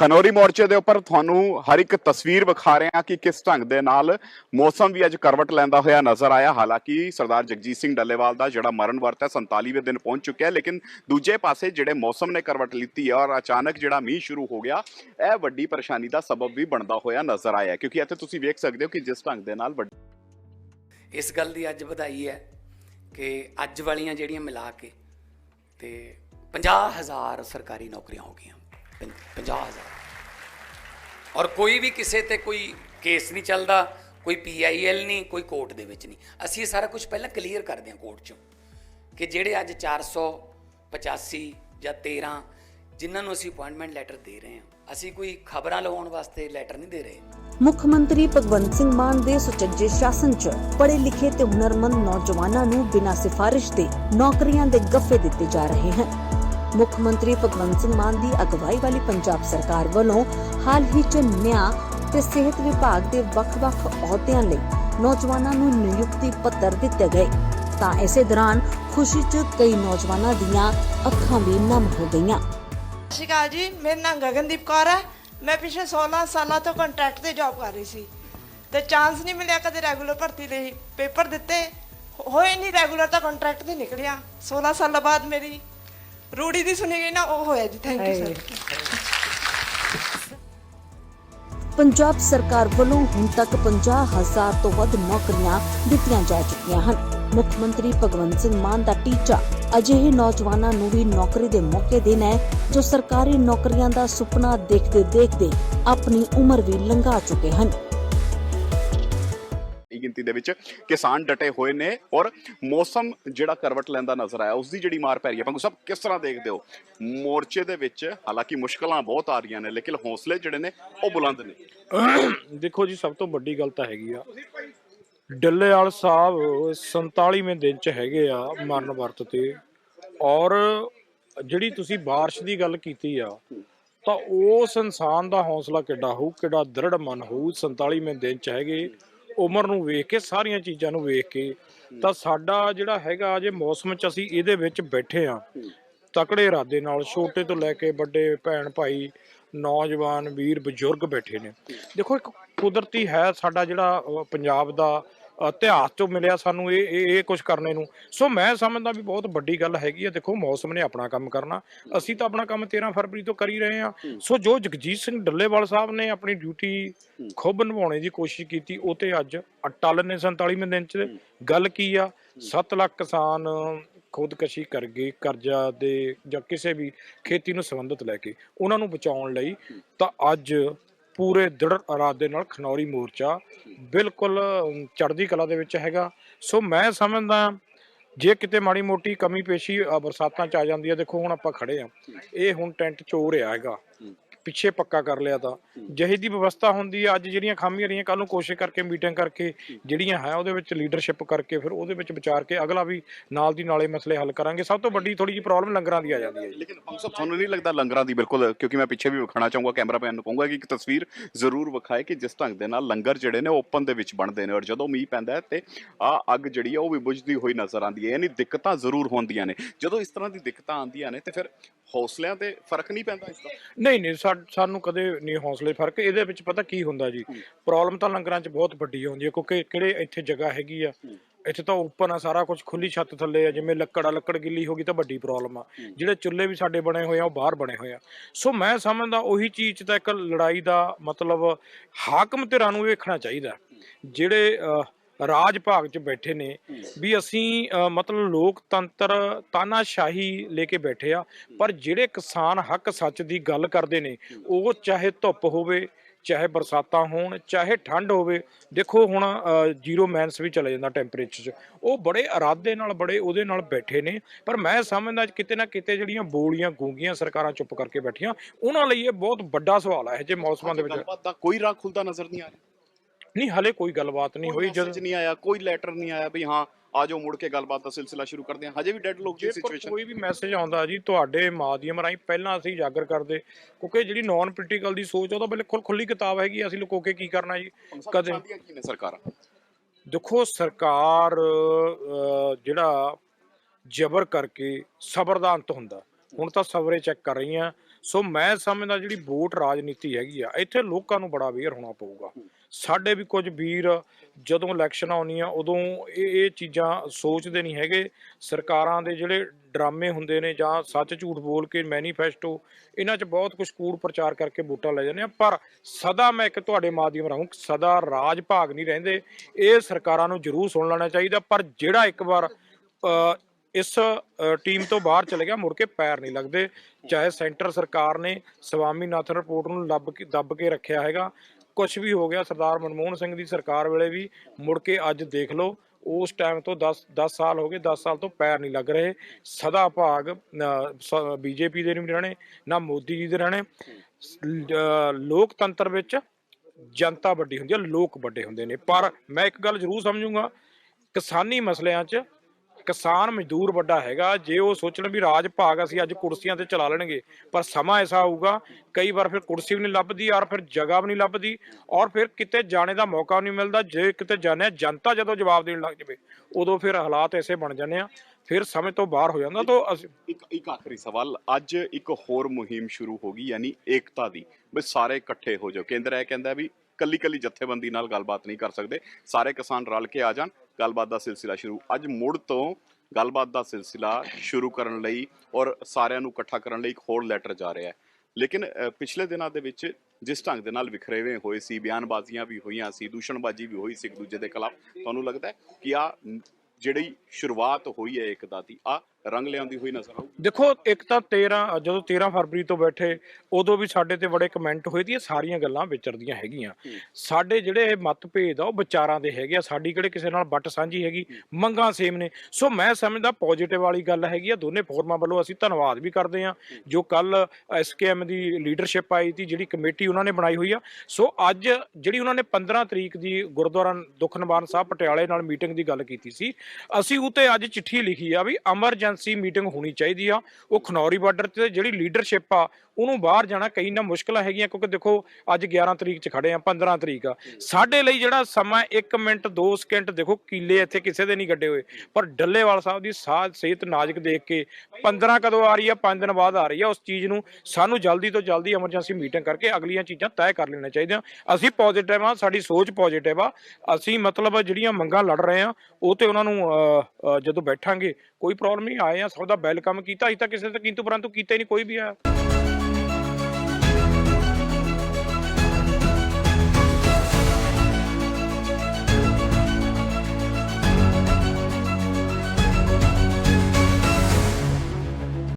ਖਨੌਰੀ ਮੋਰਚੇ ਦੇ ਉੱਪਰ ਤੁਹਾਨੂੰ ਹਰ ਇੱਕ ਤਸਵੀਰ ਵਿਖਾ ਰਹੇ ਹਾਂ ਕਿ ਕਿਸ ਢੰਗ ਦੇ ਨਾਲ ਮੌਸਮ ਵੀ ਅੱਜ ਕਰਵਟ ਲੈਂਦਾ ਹੋਇਆ ਨਜ਼ਰ ਆਇਆ। ਹਾਲਾਂਕਿ ਸਰਦਾਰ ਜਗਜੀਤ ਸਿੰਘ ਡੱਲੇਵਾਲ ਦਾ ਜਿਹੜਾ ਮਰਨ ਵਰਤ ਹੈ 47ਵੇਂ ਦਿਨ ਪਹੁੰਚ ਚੁੱਕਿਆ ਹੈ, ਲੇਕਿਨ ਦੂਜੇ ਪਾਸੇ ਜਿਹੜੇ ਮੌਸਮ ਨੇ ਕਰਵਟ ਲਿੱਤੀ ਹੈ ਔਰ ਅਚਾਨਕ ਜਿਹੜਾ ਮੀਂਹ ਸ਼ੁਰੂ ਹੋ ਗਿਆ, ਇਹ ਵੱਡੀ ਪਰੇਸ਼ਾਨੀ ਦਾ ਸਬਬ ਵੀ ਬਣਦਾ ਹੋਇਆ ਨਜ਼ਰ ਆਇਆ ਕਿਉਂਕਿ ਇੱਥੇ ਤੁਸੀਂ ਵੇਖ ਸਕਦੇ ਹੋ ਕਿ ਜਿਸ ਢੰਗ ਦੇ ਨਾਲ ਵੱਡੀ ਇਸ ਗੱਲ ਦੀ ਅੱਜ ਵਧਾਈ ਹੈ ਕਿ ਅੱਜ ਵਾਲੀਆਂ ਜਿਹੜੀਆਂ ਮਿਲਾ ਕੇ ਤੇ 50000 ਸਰਕਾਰੀ ਨੌਕਰੀਆਂ ਹੋ ਗਈਆਂ। 50000 ਔਰ ਕੋਈ ਵੀ ਕਿਸੇ ਤੇ ਕੋਈ ਕੇਸ ਨਹੀਂ ਚੱਲਦਾ, ਕੋਈ ਪੀਆਈਐਲ ਨਹੀਂ, ਕੋਈ ਕੋਰਟ ਦੇ ਵਿੱਚ ਨਹੀਂ। ਅਸੀਂ ਇਹ ਸਾਰਾ ਕੁਝ ਪਹਿਲਾਂ ਕਲੀਅਰ ਕਰਦੇ ਹਾਂ ਕੋਰਟ 'ਚੋਂ ਕਿ ਜਿਹੜੇ ਅੱਜ 485 ਜਾਂ 13 ਜਿਨ੍ਹਾਂ ਨੂੰ ਅਸੀਂ ਅਪਾਇੰਟਮੈਂਟ ਲੈਟਰ ਦੇ ਰਹੇ ਹਾਂ, ਅਸੀਂ ਕੋਈ ਖਬਰਾਂ ਲਵਾਉਣ ਵਾਸਤੇ ਲੈਟਰ ਨਹੀਂ ਦੇ ਰਹੇ। ਮੁੱਖ ਮੰਤਰੀ ਭਗਵੰਤ ਸਿੰਘ ਮਾਨ ਦੇ ਸੁਚੱਜੇ ਸ਼ਾਸਨ 'ਚ ਪੜ੍ਹੇ ਲਿਖੇ ਤੇ ਹੁਨਰਮੰਦ ਨੌਜਵਾਨਾਂ ਨੂੰ ਬਿਨਾਂ ਸਿਫਾਰਿਸ਼ ਦੇ ਨੌਕਰੀਆਂ ਦੇ ਗੱਫੇ ਦਿੱਤੇ ਜਾ ਰਹੇ ਹਨ। ਮੁੱਖ ਮੰਤਰੀ ਭਗਵੰਤ ਸਿੰਘ ਮਾਨ ਦੀ ਅਗਵਾਈ ਵਾਲੀ ਪੰਜਾਬ ਸਰਕਾਰ ਵੱਲੋਂ ਹਾਲ ਹੀ 'ਚ ਨਿਆਂ ਤੇ ਸਿਹਤ ਵਿਭਾਗ ਦੇ ਵੱਖ-ਵੱਖ ਅਹੁਦਿਆਂ ਲਈ ਨੌਜਵਾਨਾਂ ਨੂੰ ਨਿਯੁਕਤੀ ਪੱਤਰ ਦਿੱਤੇ ਗਏ। ਤਾਂ ਇਸੇ ਦੌਰਾਨ ਖੁਸ਼ੀ 'ਚ ਕਈ ਨੌਜਵਾਨਾਂ ਦੀਆਂ ਅੱਖਾਂ ਵੀ ਨਮ ਹੋ ਗਈਆਂ। ਸਤਿ ਸ਼੍ਰੀ ਅਕਾਲ ਜੀ, ਮੇਰਾ ਨਾਮ ਗਗਨਦੀਪ ਕੌਰ ਹੈ। ਮੈਂ ਪਿਛਲੇ 16 ਸਾਲਾਂ ਤੋਂ ਕੰਟਰੈਕਟ ਤੇ ਜੌਬ ਕਰ ਰਹੀ ਸੀ। ਤੇ ਚਾਂਸ ਨਹੀਂ ਮਿਲਿਆ ਕਦੇ ਰੈਗੂਲਰ ਭਰਤੀ ਲਈ। ਪੇਪਰ ਦਿੱਤੇ ਹੋਏ ਨਹੀਂ ਰੈਗੂਲਰ ਤਾਂ ਕੰਟਰੈਕਟ ਤੇ ਨਿਕਲਿਆ। 16 ਸਾਲਾਂ ਬਾਅਦ ਮੇਰੀ ਰੂੜੀ ਦੀ ਸੁਣੀ ਗਈ ਨਾ, ਉਹ ਹੋਇਆ ਜੀ। ਥੈਂਕ ਯੂ ਸਰ ਪੰਜਾਬ ਸਰਕਾਰ ਵੱਲੋਂ ਹੁਣ ਤੱਕ 50000 ਤੋਂ ਵੱਧ ਨੌਕਰੀਆਂ ਦਿੱਤੀਆਂ ਜਾ ਚੁੱਕੀਆਂ ਹਨ। ਮੁੱਖ ਮੰਤਰੀ ਭਗਵੰਤ ਸਿੰਘ ਮਾਨ ਦਾ ਟੀਚਾ, ਅਜਿਹੇ ਨੌਜਵਾਨਾਂ ਨੂੰ ਵੀ ਨੌਕਰੀ ਦੇ ਮੌਕੇ ਦੇਣਾ ਹੈ, ਜੋ ਸਰਕਾਰੀ ਨੌਕਰੀਆਂ ਦਾ ਸੁਪਨਾ ਦੇਖਦੇ ਦੇਖਦੇ ਆਪਣੀ ਉਮਰ ਵੀ ਲੰਘਾ ਚੁੱਕੇ ਹਨ। ਗਿਣਤੀ ਦੇ ਵਿੱਚ ਕਿਸਾਨ ਡਟੇ ਹੋਏ ਨੇ ਔਰ ਮੌਸਮ ਜਿਹੜਾ ਕਰਵਟ ਲੈਂਦਾ ਨਜ਼ਰ ਆਇਆ ਉਸ ਦੀ ਜਿਹੜੀ ਮਾਰ ਪੈ ਰਹੀ ਹੈ ਪੰਗੂ ਸਭ ਕਿਸ ਤਰ੍ਹਾਂ ਦੇਖਦੇ ਹੋ? ਮੋਰਚੇ ਦੇ ਵਿੱਚ ਹਾਲਾਂਕਿ ਮੁਸ਼ਕਲਾਂ ਬਹੁਤ ਆ ਰਹੀਆਂ ਨੇ, ਲੇਕਿਨ ਹੌਸਲੇ ਜਿਹੜੇ ਨੇ, ਉਹ ਬੁਲੰਦ ਨੇ। ਦੇਖੋ ਜੀ, ਸਭ ਤੋਂ ਵੱਡੀ ਗੱਲ ਤਾਂ ਹੈਗੀ ਆ। ਡੱਲੇਵਾਲ ਸਾਹਿਬ 47ਵੇਂ ਦਿਨ ਚ ਹੈਗੇ ਆ ਮਰਨ ਵਰਤ ਤੇ। ਔਰ ਜਿਹੜੀ ਤੁਸੀਂ ਬਾਰਿਸ਼ ਦੀ ਗੱਲ ਕੀਤੀ ਆ, ਤਾਂ ਉਸ ਇਨਸਾਨ ਦਾ ਹੌਸਲਾ ਕਿੱਡਾ ਹੋਊ, ਕਿੱਡਾ ਦ੍ਰਿੜ ਮਨ ਹੋਊ 47ਵੇਂ ਦਿਨ ਚ ਹੈਗੇ। ਉਮਰ ਨੂੰ ਵੇਖ ਕੇ, ਸਾਰੀਆਂ ਚੀਜ਼ਾਂ ਨੂੰ ਵੇਖ ਕੇ, ਤਾਂ ਸਾਡਾ ਜਿਹੜਾ ਹੈਗਾ ਜੇ ਮੌਸਮ ਚ ਅਸੀਂ ਇਹਦੇ ਵਿੱਚ ਬੈਠੇ ਆ, ਤਕੜੇ ਇਰਾਦੇ ਨਾਲ, ਛੋਟੇ ਤੋਂ ਲੈ ਕੇ ਵੱਡੇ ਭੈਣ ਭਾਈ, ਨੌਜਵਾਨ, ਵੀਰ, ਬਜ਼ੁਰਗ ਬੈਠੇ ਨੇ। ਦੇਖੋ ਇੱਕ ਕੁਦਰਤੀ ਹੈ ਸਾਡਾ ਜਿਹੜਾ ਪੰਜਾਬ ਦਾ ਇਤਿਹਾਸ ਚੋਂ ਮਿਲਿਆ ਸਾਨੂੰ ਇਹ ਇਹ ਇਹ ਕੁਝ ਕਰਨੇ ਨੂੰ। ਸੋ ਮੈਂ ਸਮਝਦਾ ਵੀ ਬਹੁਤ ਵੱਡੀ ਗੱਲ ਹੈਗੀ ਆ। ਦੇਖੋ ਮੌਸਮ ਨੇ ਆਪਣਾ ਕੰਮ ਕਰਨਾ। ਅਸੀਂ ਤਾਂ ਆਪਣਾ ਕੰਮ 13 ਫਰਵਰੀ ਤੋਂ ਕਰ ਹੀ ਰਹੇ ਆ। ਸੋ ਜੋ ਜਗਜੀਤ ਸਿੰਘ ਡੱਲੇਵਾਲ ਸਾਹਿਬ ਨੇ ਆਪਣੀ ਡਿਊਟੀ ਖੁੱਬ ਨਿਭਾਉਣੇ ਦੀ ਕੋਸ਼ਿਸ਼ ਕੀਤੀ ਉਹ ਤੇ ਅੱਜ ਅਟਲ ਨੇ 47ਵੇਂ ਦਿਨ ਚ ਗੱਲ ਕੀ ਆ? 7 ਲੱਖ ਕਿਸਾਨ ਖੁਦਕਸ਼ੀ ਕਰ ਗਏ ਕਰਜ਼ਾ ਦੇ ਜਾਂ ਕਿਸੇ ਵੀ ਖੇਤੀ ਨੂੰ ਸੰਬੰਧਿਤ ਲੈ ਕੇ ਉਹਨਾਂ ਨੂੰ ਬਚਾਉਣ ਲਈ ਤਾਂ ਅੱਜ ਪੂਰੇ ਦ੍ਰਿੜ ਇਰਾਦੇ ਨਾਲ ਖਨੌਰੀ ਮੋਰਚਾ ਬਿਲਕੁਲ ਅਮ, ਚੜ੍ਹਦੀ ਕਲਾ ਦੇ ਵਿੱਚ ਹੈਗਾ। ਸੋ ਮੈਂ ਸਮਝਦਾ ਜੇ ਕਿਤੇ ਮਾੜੀ ਮੋਟੀ ਕਮੀ ਪੇਸ਼ੀ ਬਰਸਾਤਾਂ ਚ ਆ ਜਾਂਦੀ ਹੈ ਦੇਖੋ ਹੁਣ ਆਪਾਂ ਖੜੇ ਆ ਇਹ ਹੁਣ ਟੈਂਟ ਚੋ ਰਿਹਾ ਹੈਗਾ। ਪਿੱਛੇ ਪੱਕਾ ਕਰ ਲਿਆ ਤਾਂ। ਜਿਹੇ ਦੀ ਵਿਵਸਥਾ ਹੁੰਦੀ ਹੈ ਅੱਜ ਜਿਹੜੀਆਂ ਖਾਮੀਆਂ ਰਹੀਆਂ ਕੱਲ ਨੂੰ ਕੋਸ਼ਿਸ਼ ਕਰਕੇ ਮੀਟਿੰਗ ਕਰਕੇ ਜਿਹੜੀਆਂ ਹੈ ਉਹਦੇ ਵਿੱਚ ਲੀਡਰਸ਼ਿਪ ਕਰਕੇ ਫਿਰ ਉਹਦੇ ਵਿੱਚ ਵਿਚਾਰ ਕੇ ਅਗਲਾ ਵੀ ਨਾਲ ਦੀ ਨਾਲੇ ਮਸਲੇ ਹੱਲ ਕਰਾਂਗੇ। ਸਭ ਤੋਂ ਵੱਡੀ ਥੋੜੀ ਜਿਹੀ ਪ੍ਰੋਬਲਮ ਲੰਗਰਾਂ ਦੀ ਆ ਜਾਂਦੀ ਹੈ ਜੀ। ਲੇਕਿਨ ਪੰਗ ਸਾਹਿਬ ਤੁਹਾਨੂੰ ਨਹੀਂ ਲੱਗਦਾ ਲੰਗਰਾਂ ਦੀ ਬਿਲਕੁਲ ਕਿਉਂਕਿ ਮੈਂ ਪਿੱਛੇ ਵੀ ਵਿਖਾਣਾ ਚਾਹੂੰਗਾ ਕੈਮਰਾਮੈਨ ਨੂੰ ਕਹੂੰਗਾ ਕਿ ਇੱਕ ਤਸਵੀਰ ਜ਼ਰੂਰ ਵਿਖਾਏ ਕਿ ਜਿਸ ਢੰਗ ਦੇ ਨਾਲ ਲੰਗਰ ਜਿਹੜੇ ਨੇ ਓਪਨ ਦੇ ਵਿੱਚ ਬਣਦੇ ਨੇ। ਔਰ ਜਦੋਂ ਮੀਂਹ ਪੈਂਦਾ ਹੈ ਤੇ ਆ ਅੱਗ ਜਿਹੜੀ ਹੈ ਉਹ ਵੀ ਬੁਝਦੀ ਹੋਈ ਨਜ਼ਰ ਆਉਂਦੀ ਹੈ। ਯਾਨੀ ਦਿੱਕਤਾਂ ਜ਼ਰੂਰ ਹੁੰਦੀਆਂ ਨੇ। ਜਦੋਂ ਇਸ ਤਰ੍ਹਾਂ ਦੀ ਦਿੱਕਤਾਂ ਆਉਂਦੀਆਂ ਨੇ ਤੇ ਫਿਰ ਹੌਸਲਿਆਂ ਤੇ ਫ਼ਰਕ ਨਹੀਂ ਪੈਂਦਾ ਇਸ ਦਾ? ਨਹੀਂ ਨਹੀਂ ਸਾਨੂੰ ਕਦੇ ਨਹੀਂ ਹੌਸਲੇ ਫ਼ਰਕ। ਇਹਦੇ ਵਿੱਚ ਪਤਾ ਕੀ ਹੁੰਦਾ ਜੀ? ਪ੍ਰੋਬਲਮ ਤਾਂ ਲੰਗਰਾਂ 'ਚ ਬਹੁਤ ਵੱਡੀ ਆਉਂਦੀ ਹੈ ਕਿਉਂਕਿ ਕਿਹੜੇ ਇੱਥੇ ਜਗ੍ਹਾ ਹੈਗੀ ਆ? ਇੱਥੇ ਤਾਂ ਓਪਨ ਆ ਸਾਰਾ ਕੁਝ ਖੁੱਲੀ ਛੱਤ ਥੱਲੇ ਆ ਜਿਵੇਂ ਲੱਕੜ ਆ ਲੱਕੜ ਗਿੱਲੀ ਹੋ ਗਈ ਤਾਂ ਵੱਡੀ ਪ੍ਰੋਬਲਮ ਆ। ਜਿਹੜੇ ਚੁੱਲ੍ਹੇ ਵੀ ਸਾਡੇ ਬਣੇ ਹੋਏ ਆ ਉਹ ਬਾਹਰ ਬਣੇ ਹੋਏ ਆ। ਸੋ ਮੈਂ ਸਮਝਦਾ ਉਹੀ ਚੀਜ਼ 'ਚ ਤਾਂ ਇੱਕ ਲੜਾਈ ਦਾ ਮਤਲਬ ਹਾਕਮ ਧਿਰਾਂ ਨੂੰ ਵੇਖਣਾ ਚਾਹੀਦਾ। ਜਿਹੜੇ ਰਾਜ ਭਾਗ 'ਚ ਬੈਠੇ ਨੇ ਵੀ ਅਸੀਂ ਮਤਲਬ ਲੋਕਤੰਤਰ ਤਾਨਾਸ਼ਾਹੀ ਲੈ ਕੇ ਬੈਠੇ ਆ ਪਰ ਜਿਹੜੇ ਕਿਸਾਨ ਹੱਕ ਸੱਚ ਦੀ ਗੱਲ ਕਰਦੇ ਨੇ ਉਹ ਚਾਹੇ ਧੁੱਪ ਹੋਵੇ ਚਾਹੇ ਬਰਸਾਤਾਂ ਹੋਣ ਚਾਹੇ ਠੰਡ ਹੋਵੇ ਦੇਖੋ ਹੁਣ ਜ਼ੀਰੋ ਮਾਈਨਸ ਵੀ ਚਲੇ ਜਾਂਦਾ ਟੈਂਪਰੇਚਰ 'ਚ। ਉਹ ਬੜੇ ਇਰਾਦੇ ਨਾਲ ਬੜੇ ਉਹਦੇ ਨਾਲ ਬੈਠੇ ਨੇ ਪਰ ਮੈਂ ਸਮਝਦਾ ਕਿਤੇ ਨਾ ਕਿਤੇ ਜਿਹੜੀਆਂ ਬੋਲੀਆਂ ਗੂੰਗੀਆਂ ਸਰਕਾਰਾਂ ਚੁੱਪ ਕਰਕੇ ਬੈਠੀਆਂ ਉਹਨਾਂ ਲਈ ਇਹ ਬਹੁਤ ਵੱਡਾ ਸਵਾਲ ਹੈ ਜੇ ਮੌਸਮਾਂ ਦੇ ਵਿੱਚ। ਗੱਲਬਾਤ ਦਾ ਕੋਈ ਰਾਹ ਖੁੱਲਦਾ ਨਜ਼ਰ ਨਹੀਂ ਆ ਰਿਹਾ। ਨਹੀਂ ਹਲੇ ਕੋਈ ਗੱਲਬਾਤ ਨਹੀਂ ਹੋਈ ਜਦ ਨਹੀਂ ਆਇਆ ਕੋਈ ਲੈਟਰ ਨਹੀਂ ਆਇਆ ਵੀ ਹਾਂ ਆ ਜਾਓ ਮੁੜ ਕੇ ਗੱਲਬਾਤ ਦਾ ਸਿਲਸਿਲਾ ਸ਼ੁਰੂ ਕਰਦੇ ਹਾਂ। ਹਜੇ ਵੀ ਡੈਡ ਲੋਕ ਦੀ ਸਿਚੁਏਸ਼ਨ ਕੋਈ ਵੀ ਮੈਸੇਜ ਆਉਂਦਾ ਜੀ ਤੁਹਾਡੇ ਮਾਧਿਅਮ ਰਾਹੀਂ ਪਹਿਲਾਂ ਅਸੀਂ ਉਜਾਗਰ ਕਰਦੇ। ਕਿਉਂਕਿ ਜਿਹੜੀ ਨਾਨ ਪੋਲੀਟੀਕਲ ਦੀ ਸੋਚ ਆ, ਉਹ ਤਾਂ ਬਿਲਕੁਲ ਖੁੱਲੀ ਕਿਤਾਬ ਹੈਗੀ ਅਸੀਂ ਲੁਕੋ ਕੇ ਕੀ ਕਰਨਾ ਜੀ? ਕਦੇ ਕੀ ਨੇ ਸਰਕਾਰਾਂ? ਦੇਖੋ ਸਰਕਾਰ ਜਿਹੜਾ ਜ਼ਬਰ ਕਰਕੇ ਸਬਰ ਦਾ ਅੰਤ ਹੁੰਦਾ। ਹੁਣ ਤਾਂ ਸਵਰੇ ਚੈੱਕ ਕਰ ਰਹੀਆਂ। ਸੋ ਮੈਂ ਸਮਝਦਾ ਜਿਹੜੀ ਵੋਟ ਰਾਜਨੀਤੀ ਹੈਗੀ ਆ, ਇੱਥੇ ਲੋਕਾਂ ਨੂੰ ਬੜਾ ਅਵੇਅਰ ਹੋਣਾ ਪਊਗਾ। ਸਾਡੇ ਵੀ ਕੁਝ ਵੀਰ ਜਦੋਂ ਇਲੈਕਸ਼ਨ ਆਉਣੀ ਆ ਉਦੋਂ ਇਹ ਇਹ ਚੀਜ਼ਾਂ ਸੋਚਦੇ ਨਹੀਂ ਹੈਗੇ। ਸਰਕਾਰਾਂ ਦੇ ਜਿਹੜੇ ਡਰਾਮੇ ਹੁੰਦੇ ਨੇ ਜਾਂ ਸੱਚ ਝੂਠ ਬੋਲ ਕੇ ਮੈਨੀਫੈਸਟੋ ਇਹਨਾਂ 'ਚ ਬਹੁਤ ਕੁਝ ਕੂੜ ਪ੍ਰਚਾਰ ਕਰਕੇ ਵੋਟਾਂ ਲੈ ਜਾਂਦੇ ਆ। ਪਰ ਸਦਾ ਮੈਂ ਇੱਕ ਤੁਹਾਡੇ ਮਾਧਿਅਮ ਰਾਹੀਂ, ਸਦਾ ਰਾਜ ਭਾਗ ਨਹੀਂ ਰਹਿੰਦੇ। ਇਹ ਸਰਕਾਰਾਂ ਨੂੰ ਜ਼ਰੂਰ ਸੁਣ ਲੈਣਾ ਚਾਹੀਦਾ। ਪਰ ਜਿਹੜਾ ਇੱਕ ਵਾਰ ਇਸ ਟੀਮ ਤੋਂ ਬਾਹਰ ਚਲੇ ਗਿਆ, ਮੁੜ ਕੇ ਪੈਰ ਨਹੀਂ ਲੱਗਦੇ। ਚਾਹੇ ਸੈਂਟਰ ਸਰਕਾਰ ਨੇ ਸਵਾਮੀਨਾਥਨ ਰਿਪੋਰਟ ਨੂੰ ਲੱਭ ਕੇ, ਦੱਬ ਕੇ ਰੱਖਿਆ ਹੈਗਾ ਕੁਝ ਵੀ ਹੋ ਗਿਆ, ਸਰਦਾਰ ਮਨਮੋਹਨ ਸਿੰਘ ਦੀ ਸਰਕਾਰ ਵੇਲੇ ਵੀ ਮੁੜ ਕੇ ਅੱਜ ਦੇਖ ਲਓ, ਉਸ ਟਾਈਮ ਤੋਂ 10 10 ਸਾਲ ਹੋ ਗਏ 10 ਸਾਲ ਤੋਂ ਪੈਰ ਨਹੀਂ ਲੱਗ ਰਹੇ। ਸਦਾ ਭਾਗ ਬੀਜੇਪੀ ਦੇ ਨਹੀਂ ਰਹਿਣੇ, ਨਾ ਮੋਦੀ ਜੀ ਦੇ ਰਹਿਣੇ। ਲੋਕਤੰਤਰ ਵਿੱਚ ਜਨਤਾ ਵੱਡੀ ਹੁੰਦੀ ਹੈ, ਲੋਕ ਵੱਡੇ ਹੁੰਦੇ ਨੇ। ਪਰ ਮੈਂ ਇੱਕ ਗੱਲ ਜ਼ਰੂਰ ਸਮਝੂੰਗਾ, ਕਿਸਾਨੀ ਮਸਲਿਆਂ 'ਚ ਕਿਸਾਨ ਮਜ਼ਦੂਰ ਵੱਡਾ ਹੈਗਾ, ਜੇ ਉਹ ਸੋਚਣ ਵੀ ਰਾਜ ਭਾਗ ਅਸੀਂ ਅੱਜ ਕੁਰਸੀਆਂ ਤੇ ਚਲਾ ਲੈਣਗੇ, ਪਰ ਸਮਾਂ ਐਸਾ ਆਊਗਾ, ਕਈ ਵਾਰ ਫਿਰ ਕੁਰਸੀ ਵੀ ਨਹੀਂ ਲੱਭਦੀ ਔਰ ਫਿਰ ਜਗ੍ਹਾ ਵੀ ਨਹੀਂ ਲੱਭਦੀ ਔਰ ਫਿਰ ਕਿਤੇ ਜਾਣੇ ਦਾ ਮੌਕਾ ਨਹੀਂ ਮਿਲਦਾ, ਜੇ ਕਿਤੇ ਜਾਣਿਆ ਜਨਤਾ ਜਦੋਂ ਜਵਾਬ ਦੇਣ ਲੱਗ ਜਾਵੇ, ਉਦੋਂ ਫਿਰ ਹਾਲਾਤ ਐਸੇ ਬਣ ਜਾਂਦੇ ਆ, ਫਿਰ ਸਮੇਂ ਤੋਂ ਬਾਹਰ ਹੋ ਜਾਂਦਾ ਤਾਂ ਇੱਕ ਇੱਕ ਆਖਰੀ ਸਵਾਲ, ਅੱਜ ਇੱਕ ਹੋਰ ਮੁਹਿੰਮ ਸ਼ੁਰੂ ਹੋ ਗਈ ਯਾਨੀ ਏਕਤਾ ਦੀ, ਵੀ ਸਾਰੇ ਇਕੱਠੇ ਹੋ ਜਾਓ, ਕੇਂਦਰ ਇਹ ਕਹਿੰਦਾ ਵੀ ਕੱਲੀ ਕੱਲੀ ਜਥੇਬੰਦੀ ਨਾਲ ਗੱਲਬਾਤ ਨਹੀਂ ਕਰ ਸਕਦੇ, ਸਾਰੇ ਕਿਸਾਨ ਰਲ ਕੇ ਆ ਜਾਣ ਗੱਲਬਾਤ ਦਾ ਸਿਲਸਿਲਾ ਸ਼ੁਰੂ। ਅੱਜ ਮੁੜ ਤੋਂ ਗੱਲਬਾਤ ਦਾ ਸਿਲਸਿਲਾ ਸ਼ੁਰੂ ਕਰਨ ਲਈ ਔਰ ਸਾਰਿਆਂ ਨੂੰ ਇਕੱਠਾ ਕਰਨ ਲਈ ਇੱਕ ਹੋਰ ਲੈਟਰ ਜਾ ਰਿਹਾ ਹੈ। ਲੇਕਿਨ ਪਿਛਲੇ ਦਿਨਾਂ ਦੇ ਵਿੱਚ ਜਿਸ ਢੰਗ ਦੇ ਨਾਲ ਵਿਖਰੇਵੇਂ ਹੋਏ ਸੀ, ਬਿਆਨਬਾਜ਼ੀਆਂ ਵੀ ਹੋਈਆਂ ਸੀ, ਦੂਸ਼ਣਬਾਜ਼ੀ ਵੀ ਹੋਈ ਸੀ ਇੱਕ ਦੂਜੇ ਦੇ ਖਿਲਾਫ, ਤੁਹਾਨੂੰ ਲੱਗਦਾ ਕਿ ਆ ਜਿਹੜੀ ਸ਼ੁਰੂਆਤ ਹੋਈ ਹੈ ਇੱਕ ਦਾ ਦੀ, ਆ ਰੰਗ ਲਿਆਉਂਦੀ ਹੋਈ ਨਜ਼ਰ ਆਊ ਦੇਖੋ ਇੱਕ ਤਾਂ 13 ਜਦੋਂ 13 ਫਰਵਰੀ ਤੋਂ ਬੈਠੇ ਉਦੋਂ ਵੀ ਸਾਡੇ ਤੇ ਬੜੇ ਕਮੈਂਟ ਹੋਏ ਦੀ ਸਾਰੀਆਂ ਗੱਲਾਂ ਵਿਚਰਦੀਆਂ ਹੈਗੀਆਂ। ਸਾਡੇ ਜਿਹੜੇ ਮਤਭੇਦ ਆ ਉਹ ਵਿਚਾਰਾਂ ਦੇ ਹੈਗੇ ਆ ਸਾਡੀ ਕਿਹੜੇ ਕਿਸੇ ਨਾਲ ਵੱਟ ਸਾਂਝੀ ਹੈਗੀ? ਮੰਗਾਂ ਸੇਮ ਨੇ। ਸੋ ਮੈਂ ਸਮਝਦਾ ਪੋਜੀਟਿਵ ਵਾਲੀ ਗੱਲ ਹੈਗੀ ਆ ਦੋਨੇ ਫੋਰਮਾਂ ਵੱਲੋਂ ਅਸੀਂ ਧੰਨਵਾਦ ਵੀ ਕਰਦੇ ਆ। ਜੋ ਕੱਲ ਐਸਕੇਐਮ ਦੀ ਲੀਡਰਸ਼ਿਪ ਆਈ ਸੀ ਜਿਹੜੀ ਕਮੇਟੀ ਉਹਨਾਂ ਨੇ ਬਣਾਈ ਹੋਈ ਆ। ਸੋ ਅੱਜ ਜਿਹੜੀ ਉਹਨਾਂ ਨੇ 15 ਤਰੀਕ ਦੀ ਗੁਰਦੁਆਰਾ ਦੁੱਖ ਨਿਵਾਰਨ ਸਾਹਿਬ ਪਟਿਆਲੇ ਨਾਲ ਮੀਟਿੰਗ ਦੀ ਗੱਲ ਕੀਤੀ ਸੀ ਅਸੀਂ ਉਤੇ ਅੱਜ ਚਿੱਠੀ ਲਿਖੀ ਆ ਵੀ ਐਮਰਜੈਂਸੀ ਮੀਟਿੰਗ ਹੋਣੀ ਚਾਹੀਦੀ ਆ। ਉਹ ਖਨੌਰੀ ਬਾਰਡਰ ਤੇ ਜਿਹੜੀ ਲੀਡਰਸ਼ਿਪ ਆ ਉਹਨੂੰ ਬਾਹਰ ਜਾਣਾ ਕਈ ਨਾ ਮੁਸ਼ਕਲਾਂ ਹੈਗੀਆਂ ਕਿਉਂਕਿ ਦੇਖੋ ਅੱਜ 11 ਤਰੀਕ ਚ ਖੜੇ ਆ 15 ਤਰੀਕ ਆ। ਸਾਡੇ ਲਈ ਜਿਹੜਾ ਸਮਾਂ 1 ਮਿੰਟ 2 ਸਕਿੰਟ ਦੇਖੋ ਕੀਲੇ ਇੱਥੇ ਕਿਸੇ ਦੇ ਨਹੀਂ ਗੱਡੇ ਹੋਏ। ਪਰ ਡੱਲੇਵਾਲ ਸਾਹਿਬ ਦੀ ਸਾਹ ਸਿਹਤ ਨਾਜ਼ੁਕ ਦੇਖ ਕੇ 15 ਕਦੋਂ ਆ ਰਹੀ ਆ 5 ਦਿਨ ਬਾਅਦ ਆ ਰਹੀ ਆ ਉਸ ਚੀਜ਼ ਨੂੰ ਸਾਨੂੰ ਜਲਦੀ ਤੋਂ ਜਲਦੀ ਐਮਰਜੈਂਸੀ ਮੀਟਿੰਗ ਕਰਕੇ ਅਗਲੀਆਂ ਚੀਜ਼ਾਂ ਤੈਅ ਕਰ ਲੈਣੀਆਂ ਚਾਹੀਦੀਆਂ। ਅਸੀਂ ਪੋਜ਼ਿਟਿਵ ਆ ਸਾਡੀ ਸੋਚ ਪੋਜ਼ਿਟਿਵ ਆ। ਅਸੀਂ ਮਤਲਬ ਜਿਹੜੀਆਂ ਮੰਗਾਂ ਲੜ ਰਹੇ ਆ ਉਹ ਤੇ ਉਹਨਾਂ ਨੂੰ ਜਦੋਂ ਬੈਠਾਂਗੇ ਕੋਈ ਪ੍ਰੋਬਲਮ ਨਹੀਂ, ਆਏ ਆ, ਸਭ ਦਾ ਵੈਲਕਮ ਕੀਤਾ, ਅਸੀਂ ਤਾਂ ਕਿਸੇ ਤੇ ਕਿੰਤੂ ਪਰੰਤੂ ਕੀਤਾ ਹੀ ਨਹੀਂ, ਕੋਈ ਵੀ ਆ